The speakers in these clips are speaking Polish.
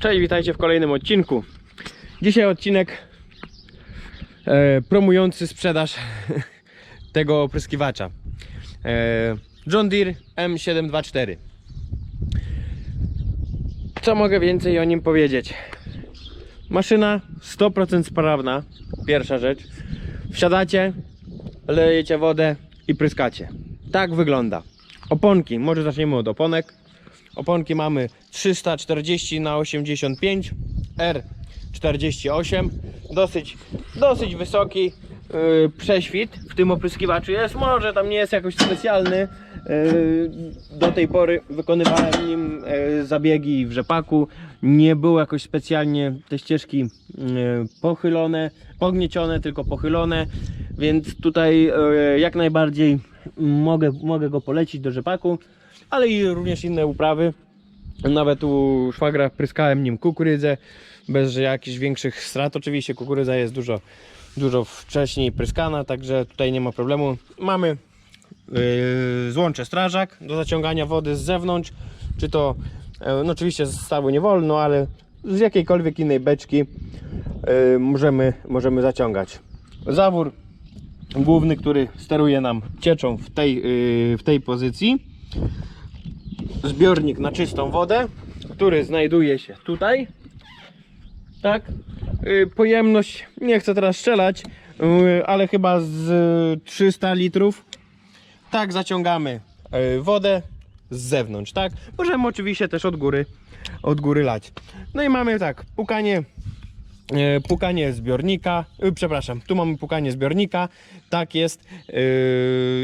Cześć, witajcie w kolejnym odcinku. Dzisiaj odcinek e, promujący sprzedaż tego opryskiwacza. E, John Deere M724. Co mogę więcej o nim powiedzieć? Maszyna 100% sprawna, pierwsza rzecz. Wsiadacie, lejecie wodę i pryskacie. Tak wygląda. Oponki, może zaczniemy od oponek. Oponki mamy 340 na 85 R48 dosyć, dosyć wysoki yy, prześwit w tym opryskiwaczu jest. Może tam nie jest jakoś specjalny. Yy, do tej pory wykonywałem nim yy, zabiegi w rzepaku. Nie było jakoś specjalnie te ścieżki yy, pochylone pogniecione tylko pochylone. Więc tutaj jak najbardziej mogę, mogę go polecić do rzepaku ale i również inne uprawy. Nawet u szwagra pryskałem nim kukurydzę bez jakichś większych strat. Oczywiście kukurydza jest dużo, dużo wcześniej pryskana, także tutaj nie ma problemu. Mamy yy, złącze strażak do zaciągania wody z zewnątrz, czy to yy, no oczywiście z stawu nie wolno, ale z jakiejkolwiek innej beczki yy, możemy, możemy zaciągać. Zawór główny, który steruje nam cieczą w tej, yy, w tej pozycji zbiornik na czystą wodę, który znajduje się tutaj. Tak. Y, Pojemność, nie chcę teraz strzelać, y, ale chyba z y, 300 litrów. Tak zaciągamy y, wodę z zewnątrz, tak? Możemy oczywiście też od góry, od góry lać. No i mamy tak, pukanie, pukanie zbiornika, przepraszam, tu mamy pukanie zbiornika, tak jest,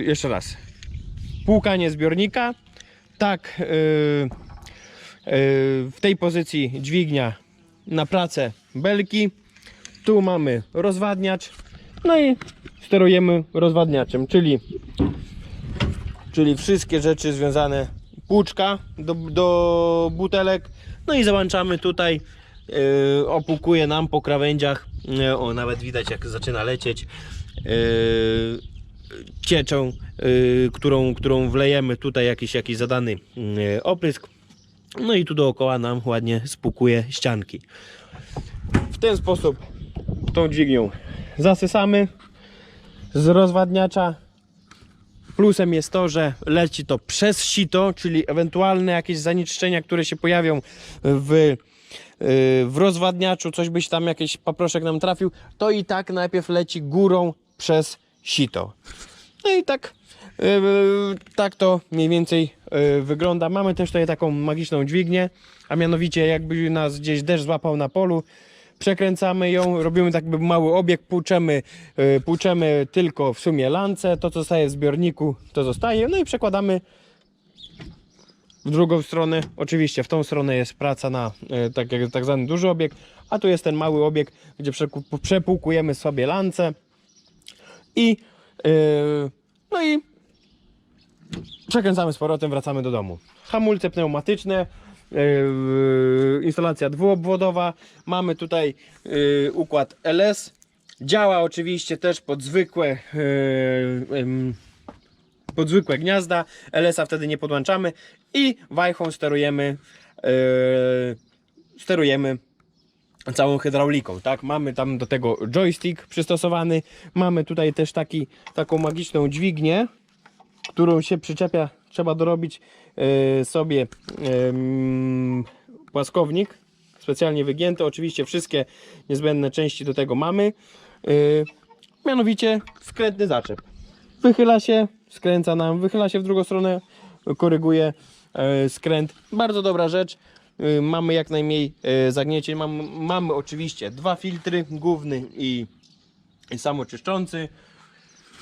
jeszcze raz, płukanie zbiornika, tak yy, yy, w tej pozycji dźwignia na pracę belki. Tu mamy rozwadniacz no i sterujemy rozwadniaczem czyli czyli wszystkie rzeczy związane płuczka do, do butelek. No i załączamy tutaj yy, opłukuje nam po krawędziach. Yy, o nawet widać jak zaczyna lecieć. Yy, cieczą, y, którą, którą wlejemy tutaj jakiś, jakiś zadany y, oprysk. No i tu dookoła nam ładnie spłukuje ścianki. W ten sposób tą dźwignią zasysamy z rozwadniacza. Plusem jest to, że leci to przez sito, czyli ewentualne jakieś zanieczyszczenia, które się pojawią w, y, w rozwadniaczu, coś byś tam jakiś paproszek nam trafił, to i tak najpierw leci górą przez sito. No i tak, yy, tak to mniej więcej yy, wygląda. Mamy też tutaj taką magiczną dźwignię, a mianowicie jakby nas gdzieś deszcz złapał na polu, przekręcamy ją, robimy tak mały obieg, płuczemy, płuczemy tylko w sumie lance, to co zostaje w zbiorniku to zostaje, no i przekładamy w drugą stronę. Oczywiście w tą stronę jest praca na e, tak, tak zwany duży obieg, a tu jest ten mały obieg, gdzie przepłukujemy sobie lance i e, no i przekręcamy z powrotem, wracamy do domu. Hamulce pneumatyczne, e, instalacja dwuobwodowa. Mamy tutaj e, układ LS. Działa oczywiście też pod zwykłe pod zwykłe gniazda. LS-a wtedy nie podłączamy i wajchą sterujemy sterujemy całą hydrauliką, tak? Mamy tam do tego joystick przystosowany. Mamy tutaj też taki, taką magiczną dźwignię, którą się przyczepia. Trzeba dorobić e, sobie em, płaskownik specjalnie wygięty. Oczywiście wszystkie niezbędne części do tego mamy. E, mianowicie skrętny zaczep. Wychyla się, skręca nam, wychyla się w drugą stronę, koryguje e, skręt. Bardzo dobra rzecz. E, Mamy jak najmniej e, zagniecie. Mam, mamy oczywiście dwa filtry, główny i, i samoczyszczący.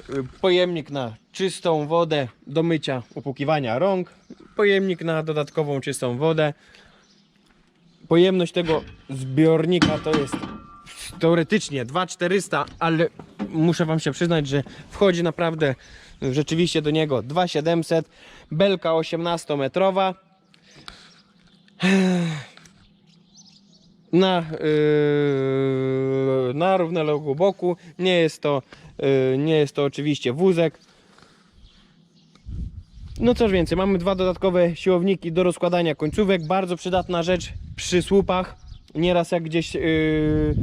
E, Pojemnik na czystą wodę do mycia, upłukiwania rąk. Pojemnik na dodatkową czystą wodę. Pojemność tego zbiornika to jest teoretycznie 2400, ale muszę wam się przyznać, że wchodzi naprawdę rzeczywiście do niego 2700, belka 18 metrowa na, yy, na równoległym boku. Nie jest to, yy, nie jest to oczywiście wózek. No coś więcej, mamy dwa dodatkowe siłowniki do rozkładania końcówek. Bardzo przydatna rzecz przy słupach. Nieraz jak gdzieś yy,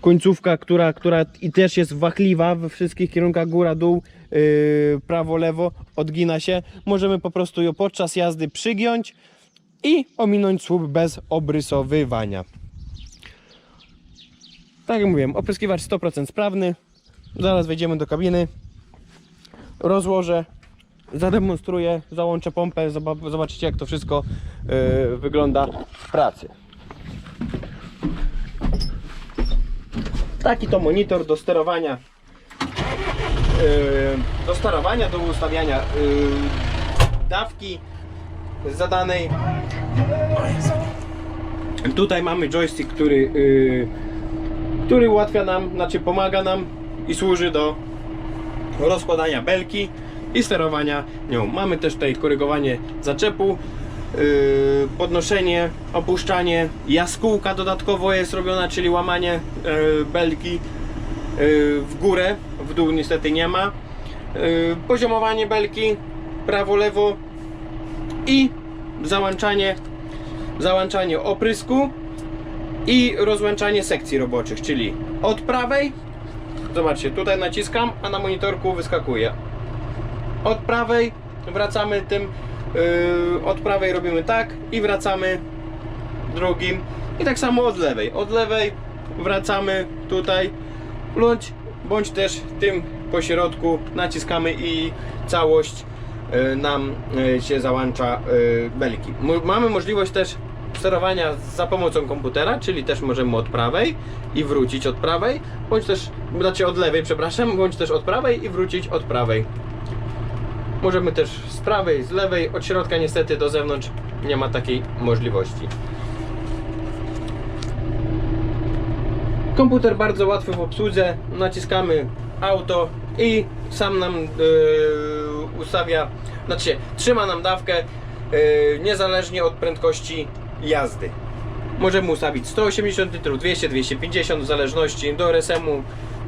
końcówka, która, która i też jest wachliwa we wszystkich kierunkach góra, dół, yy, prawo, lewo, odgina się. Możemy po prostu ją podczas jazdy przygiąć i ominąć słup bez obrysowywania. Tak jak mówiłem, opryskiwacz 100% sprawny. Zaraz wejdziemy do kabiny. Rozłożę, zademonstruję, załączę pompę, zoba- zobaczycie jak to wszystko yy, wygląda w pracy. Taki to monitor do sterowania yy, do sterowania, do ustawiania yy, dawki zadanej. Tutaj mamy joystick, który, yy, który ułatwia nam, znaczy pomaga nam i służy do rozkładania belki i sterowania nią. Mamy też tutaj korygowanie zaczepu, yy, podnoszenie, opuszczanie, jaskółka dodatkowo jest robiona, czyli łamanie yy, belki yy, w górę, w dół niestety nie ma. Yy, poziomowanie belki, prawo, lewo i załączanie, załączanie oprysku i rozłączanie sekcji roboczych, czyli od prawej Zobaczcie, tutaj naciskam, a na monitorku wyskakuje. Od prawej wracamy tym, yy, od prawej robimy tak i wracamy drugim. I tak samo od lewej. Od lewej wracamy tutaj, bądź, bądź też tym pośrodku naciskamy i całość nam yy, się załącza yy, belki. Mamy możliwość też sterowania za pomocą komputera, czyli też możemy od prawej i wrócić od prawej, bądź też, znaczy od lewej, przepraszam, bądź też od prawej i wrócić od prawej. Możemy też z prawej, z lewej, od środka niestety do zewnątrz nie ma takiej możliwości. Komputer bardzo łatwy w obsłudze, naciskamy auto i sam nam yy, ustawia, znaczy trzyma nam dawkę yy, niezależnie od prędkości jazdy. Możemy ustawić 180 litrów, 200, 250 w zależności. Do RSM-u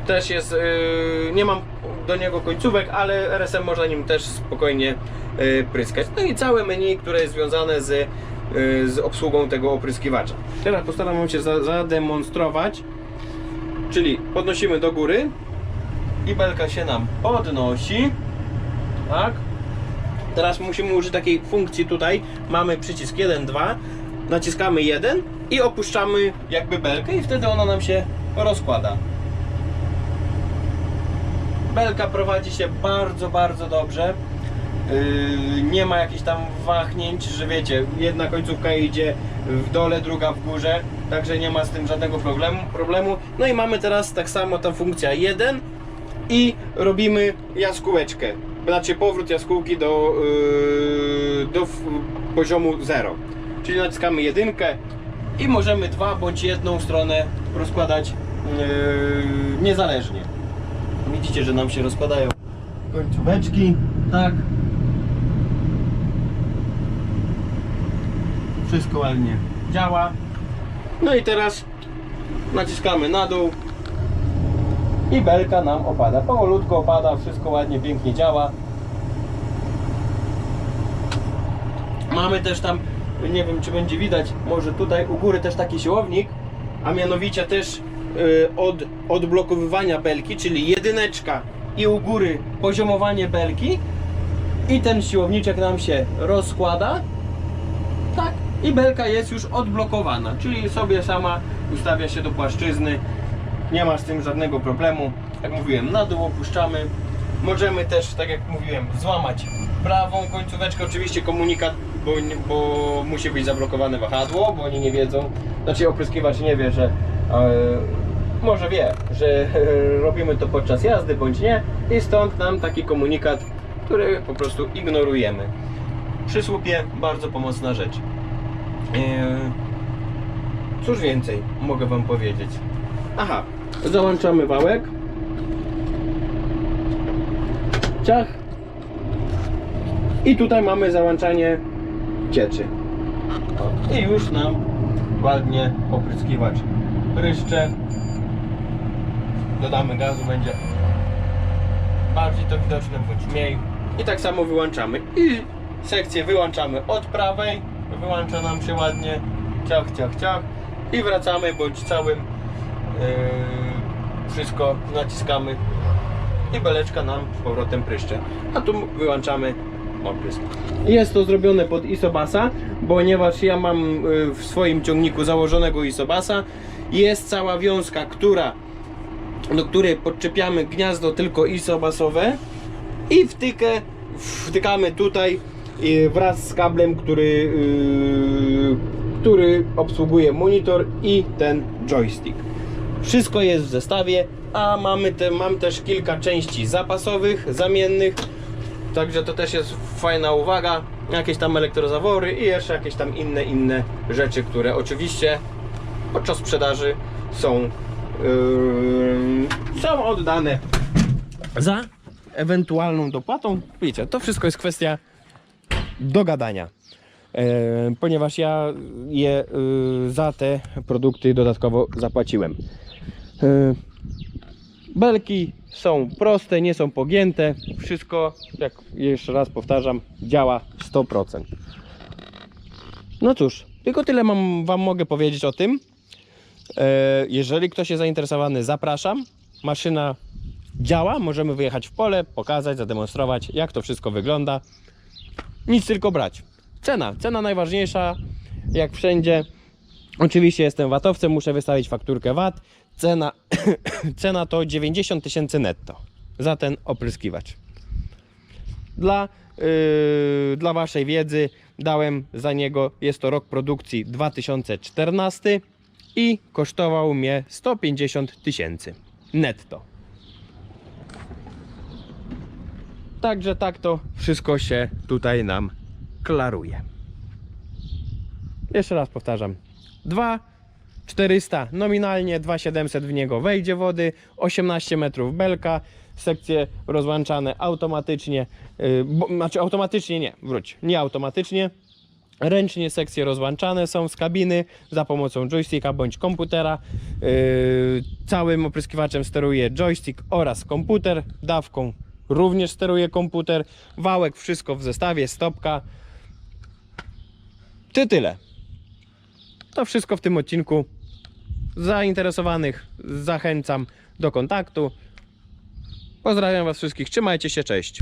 też jest, yy, nie mam do niego końcówek, ale RSM można nim też spokojnie yy, pryskać. No i całe menu, które jest związane z, yy, z obsługą tego opryskiwacza. Teraz postaram się za, zademonstrować, czyli podnosimy do góry i belka się nam podnosi, tak? Teraz musimy użyć takiej funkcji tutaj. Mamy przycisk 1, 2. Naciskamy 1 i opuszczamy jakby belkę i wtedy ona nam się rozkłada. Belka prowadzi się bardzo, bardzo dobrze. Yy, nie ma jakichś tam wahnięć, że wiecie, jedna końcówka idzie w dole, druga w górze, także nie ma z tym żadnego problemu. problemu. No i mamy teraz tak samo ta funkcja 1 i robimy jaskółeczkę. Znaczy powrót jaskółki do, yy, do poziomu 0. Czyli naciskamy jedynkę i możemy dwa bądź jedną stronę rozkładać yy, niezależnie. Widzicie, że nam się rozkładają końcóweczki, tak. Wszystko ładnie działa. No i teraz naciskamy na dół i belka nam opada. Powolutko opada, wszystko ładnie, pięknie działa. Mamy też tam, nie wiem czy będzie widać, może tutaj u góry też taki siłownik, a mianowicie też y, od odblokowywania belki, czyli jedyneczka i u góry poziomowanie belki i ten siłowniczek nam się rozkłada. Tak, i belka jest już odblokowana, czyli sobie sama ustawia się do płaszczyzny. Nie ma z tym żadnego problemu. Jak mówiłem, na dół opuszczamy. Możemy też, tak jak mówiłem, złamać prawą końcóweczkę. Oczywiście komunikat, bo, bo musi być zablokowane wahadło, bo oni nie wiedzą. Znaczy opryskiwacz nie wie, że e, może wie, że robimy to podczas jazdy bądź nie. I stąd nam taki komunikat, który po prostu ignorujemy. Przy słupie bardzo pomocna rzecz. E, Cóż więcej mogę Wam powiedzieć? Aha, załączamy wałek. Ciach. I tutaj mamy załączanie cieczy. I już nam ładnie opryskiwacz pryszcze. Dodamy gazu, będzie bardziej to widoczne bądź mniej. i tak samo wyłączamy. I sekcję wyłączamy od prawej, wyłącza nam się ładnie, ciach, ciach, ciach i wracamy bądź całym yy, wszystko naciskamy i beleczka nam z powrotem pryszcze. A tu wyłączamy oprysk. Jest to zrobione pod isobasa, ponieważ ja mam y, w swoim ciągniku założonego isobasa. Jest cała wiązka, która, do której podczepiamy gniazdo tylko isobasowe i wtykę wtykamy tutaj y, wraz z kablem, który, y, który obsługuje monitor i ten joystick. Wszystko jest w zestawie, a mamy te, mam też kilka części zapasowych, zamiennych. Także to też jest fajna uwaga. Jakieś tam elektrozawory i jeszcze jakieś tam inne, inne rzeczy, które oczywiście podczas sprzedaży są, yy, są oddane za ewentualną dopłatą. Widzicie, to wszystko jest kwestia dogadania. E, ponieważ ja je y, za te produkty dodatkowo zapłaciłem. E, belki są proste, nie są pogięte. Wszystko, jak jeszcze raz powtarzam, działa 100%. No cóż, tylko tyle mam, Wam mogę powiedzieć o tym. E, jeżeli ktoś jest zainteresowany, zapraszam. Maszyna działa, możemy wyjechać w pole, pokazać, zademonstrować, jak to wszystko wygląda. Nic tylko brać. Cena, cena najważniejsza, jak wszędzie. Oczywiście jestem watowcem, muszę wystawić fakturkę VAT. Cena, cena to 90 tysięcy netto za ten opryskiwacz. Dla, yy, dla Waszej wiedzy dałem za niego, jest to rok produkcji 2014 i kosztował mnie 150 tysięcy netto. Także tak to wszystko się tutaj nam klaruje. Jeszcze raz powtarzam. 2 400 nominalnie, 2700 w niego wejdzie wody, 18 metrów belka, sekcje rozłączane automatycznie, yy, bo, znaczy automatycznie nie, wróć, nie automatycznie. Ręcznie sekcje rozłączane są z kabiny za pomocą joysticka bądź komputera. Yy, całym opryskiwaczem steruje joystick oraz komputer. Dawką również steruje komputer. Wałek, wszystko w zestawie, stopka. Ty tyle. To wszystko w tym odcinku. Zainteresowanych zachęcam do kontaktu. Pozdrawiam Was wszystkich. Trzymajcie się, cześć.